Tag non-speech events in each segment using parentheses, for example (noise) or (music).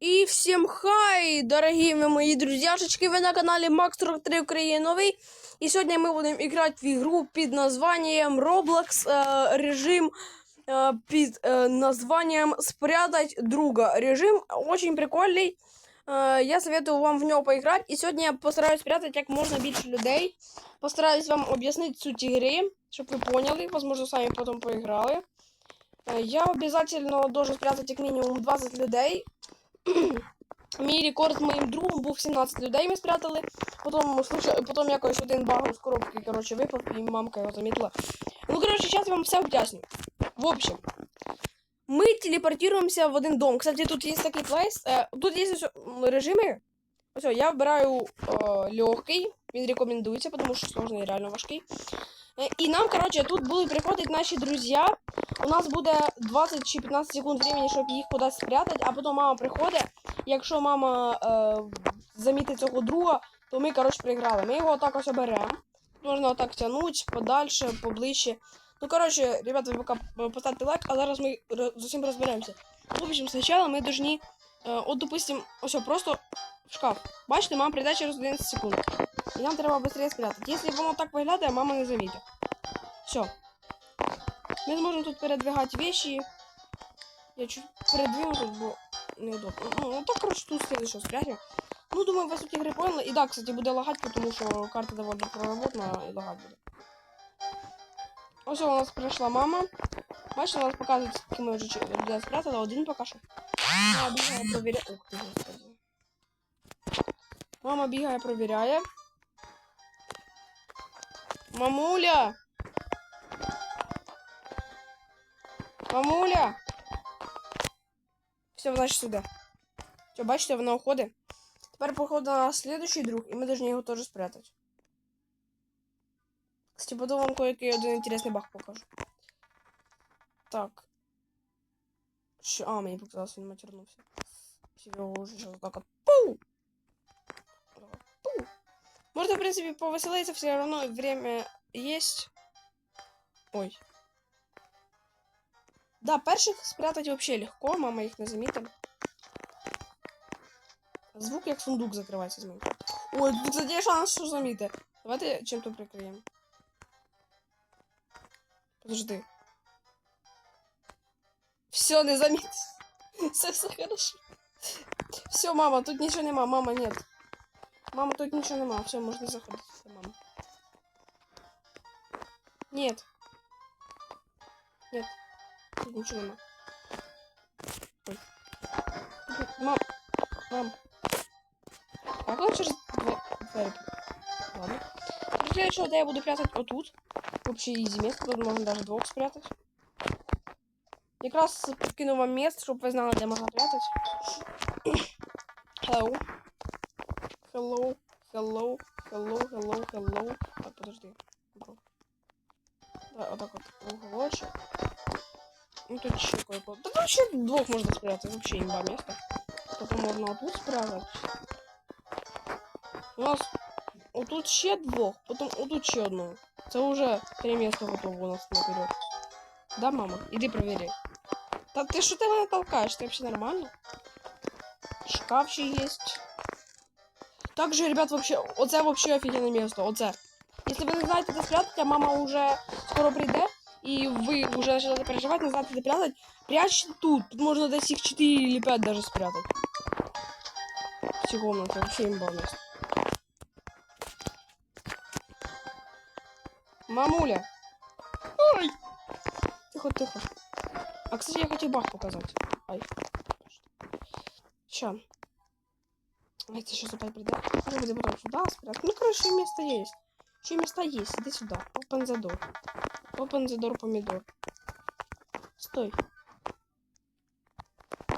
И всем хай, дорогие вы мои друзьяшечки, вы на канале Max 43 Украина новый. И сегодня мы будем играть в игру под названием Roblox э, режим э, под э, названием Спрятать друга. Режим очень прикольный. Е, Я советую вам в нього поіграти. І сьогодні я постараюсь спрятати як можна більше людей. Постараюсь вам об'яснити суть ігри, щоб ви поняли. Возможно, самі потім поіграли. Е, Я обязательно должен спрятати як мінімум 20 людей. Мій рекорд з моїм другом був 17 людей ми спрятали. Потім, случай, потім якось один багом з коробки, короче, випав, і мамка його замітила. Ну, короче, зараз я вам все об'ясню. В общем, мы телепортируемся в один дом. Кстати, тут есть такой плейс. Э, тут есть ось, м, режимы. Все, я вибираю э, легкий. Він рекомендується, тому що сложний реально важкий. Е, І нам, короче, тут будуть приходити наші друзі. У нас буде 20 чи 15 секунд времени, щоб їх кудись спрятати, а потім мама приходить. Якщо мама е, замітить цього друга, то ми, короче, проіграли. Ми його так ось оберемо. Можна отак тягнути подальше, поближче. Ну, короче, ребята, вы пока э, поставьте лайк, а зараз мы р- з усім розберемося. В общем, сначала мы должны, э, от, допустим, все, просто в шкаф. Бачите, мама прийде через 11 секунд. І нам треба швидше спрятати. Якщо воно так виглядає, мама не замітить. Все. Ми зможемо тут передвигати вещи. Я чуть передвину тут, бо неудобно. Ну, ну так, короче, тут следующее спрятаем. Ну, думаю, ви суть ігри поняли. І да, кстати, буде лагать, тому що карта доволі проработана і лагать буде. Ось у нас прийшла мама. Бачите, у нас показують, скільки ми вже людей спрятали, один поки що. Мама бігає, провіряє. Ух ти, господи. Мама бігає, провіряє. Мамуля! Мамуля! Все, значить сюди. Все, бачите, вона уходить. Тепер походу на нас следующий друг, і ми должны його теж спрятати. Кстати, потом вам кое-який один интересный баг покажу. Так. Що? А, мені показалось, він матернувся. Всі його уже сейчас так от пу! Так от пу! Можно, в принципе, повеселиться, все равно время есть. Ой. Да, перших спрятать вообще легко, мама їх не замітила. Звук як сундук закривається з моим. Ой, тут є шанс, що заміти. Давайте чим-то прикриємо. Подожди. Все, не заметь. (laughs) Все, все хорошо. Все, мама, тут ничего нема. Мама, нет. Мама, тут ничего нема. Все, можно заходить. Мама. Нет. Нет. Тут ничего нема. Ой. Мам. Мам. А как через двері? Ладно. Следующего, да, я буду прятать вот тут. Вообще изи место, тут можно даже двух спрятать. Якраз подкину вам место, щоб ви знали, де можна прятати. Hello. (coughs) Hello. Hello. Hello, hello, hello. Так, подожди. Бро. Давай, отак от уголочек. Ну тут ще кое-кое. Да вообще двух можно спрятать, вообще имба место. Потом можно вот тут спрятать. У нас отут ще двох, потім отут ще одного. Це вже три місця готово у нас наперед. Да, мама? Іди провери. Та ти що ти мене толкаєш? Ти взагалі нормально? Шкаф ще є. Также, ребят, вообще, оце вообще офігенне місто, оце. Якщо ви не знаєте, де спрятати, а мама уже скоро прийде, і ви вже почали переживати, не знаєте, де прятати, прячьте тут. Тут можна десь їх 4 или 5 даже спрятати. Всі комнати, вообще імба місто. Мамуля. Ой. Тихо, тихо. А, кстати, я хотел баг показать. Ай. Ща. А это сейчас опять придет. Может быть, потом сюда спрятать. Ну, короче, место есть. Еще места есть. Иди сюда. Open the door. Open the door, помидор. Стой.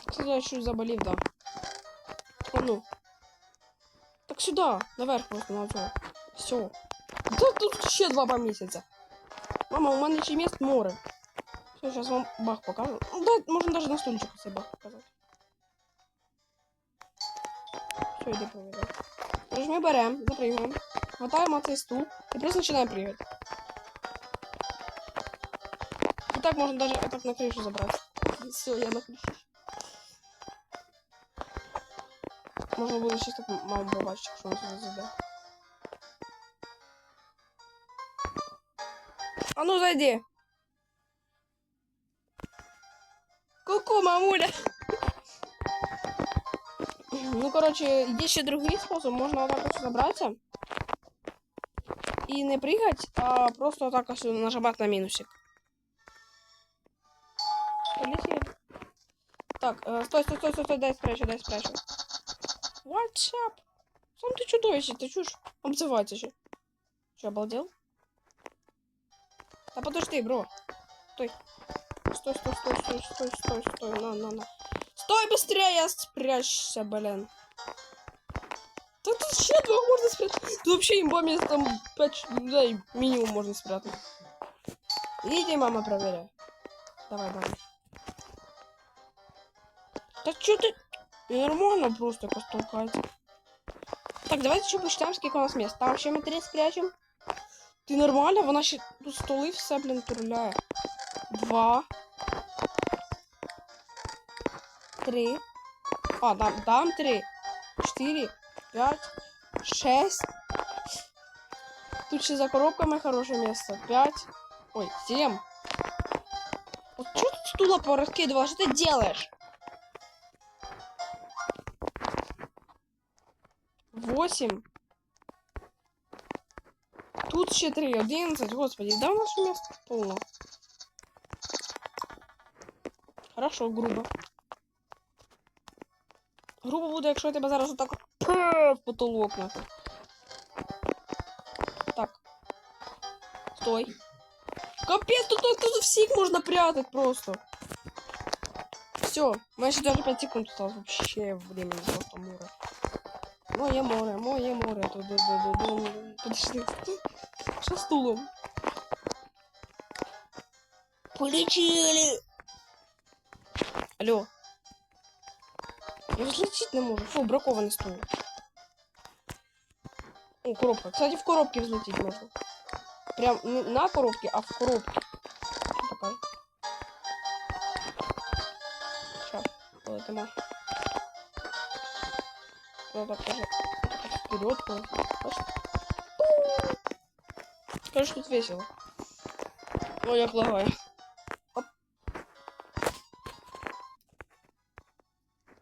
Кстати, я чуть заболел, да. А ну. Так сюда. Наверх просто на то. Все. Да тут ще два помісяця. Мама, у мене ще міст море. Все, зараз вам баг покажу. Ну, да, можна навіть на стульчику цей баг показати. Все, йди проведу. Тож ми беремо, запрыгуємо, хватаємо цей стул і просто починаємо пригати. І так можна навіть отак на кришу забрати. Все, я на кришу. Можна буде ще так маму побачити, якщо вона сюди зайде. А ну зайди. Ку-ку, мамуля. Ну, короче, є ще другий спосіб. Можна отак ось забратися. І не пригать, а просто отак ось нажимати на мінусик. Полетели. Так, э, стой, стой, стой, стой, стой, дай спрячу, дай спрячу. What's up? Сам ты чудовище, ты чушь обзывать еще. Че, обалдел? Да подожди, бро. Стой. Стой, стой, стой, стой, стой, стой, стой, на, на, на. Стой быстрее, спрячься, блин. Да тут ще двух можно спрятать. Тут вообще имба мест там 5, да, минимум можно спрятать. Иди, мама, проверяй. Давай, давай. Да что ты? Нормально просто постукать. Так, давайте еще посчитаем, сколько у нас мест. Там ще ми три спрячем. Ти нормально? Вона ще тут столи все, блін, турляє. Два. Три. А, там, там три. Четыре. Пять. Шесть. Тут ще за коробками хорошее место. Пять. Ой, семь. Вот что ты стула пораскидывала? Что ты делаешь? Восемь. Тут ще три, одинадцять, господи, да у нас место полно. Хорошо, грубо. Грубо буде, якщо я тебе зараз отак от пе- в потолок нахуй. Так. Стой. Капець, тут, тут, тут всіх можна прятать просто. Все, у мене ще даже 5 секунд осталось вообще времени просто море. Моє море, моє море. Ту-ду-ду-ду-ду. Подожди. Що стулом? Полетели. Алло. Я взлететь не можу. Фу, бракований стул. О, коробка. Кстати, в коробке взлететь можно. Прям не на коробке, а в коробке. Покажи. Сейчас, полетимо. Ну, так тоже. Вперед, Кажется, тут весело. Ой, я плаваю.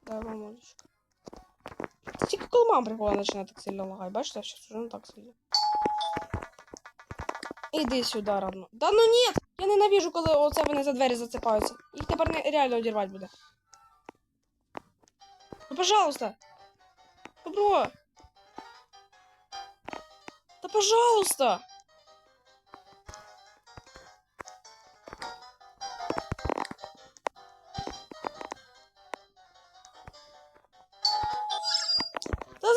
Давай, мамулечка. Тільки коли мама прикола починає так сильно лагать. Бачите, сейчас уже не так сильно. Іди сюди, родно. Да ну ні! Я ненавижу, коли оце вони за двері зацепаються. Їх тепер не реально одірвати буде. Ну, пожалуйста. Добро. Да пожалуйста.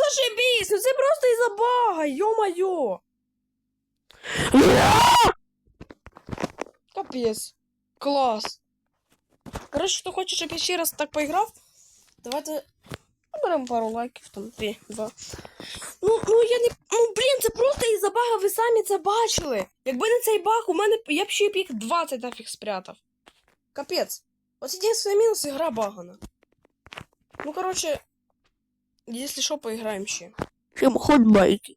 Та зашибись, ну це просто із-за бага, йо-моє. Капец. Класс. Короче, кто хочет, чтобы я ще раз так поиграв, давайте наберемо пару лайків, там, три, два. Ну, ну я не. Ну, блін, це просто із-за бага, ви самі це бачили. Якби не цей баг, у мене я б ще б їх 20 нафіг спрятав. Капець. Ось єдиний мінус, ігра багана. Ну, короче, если що, поиграем ще. Чем хоть байки.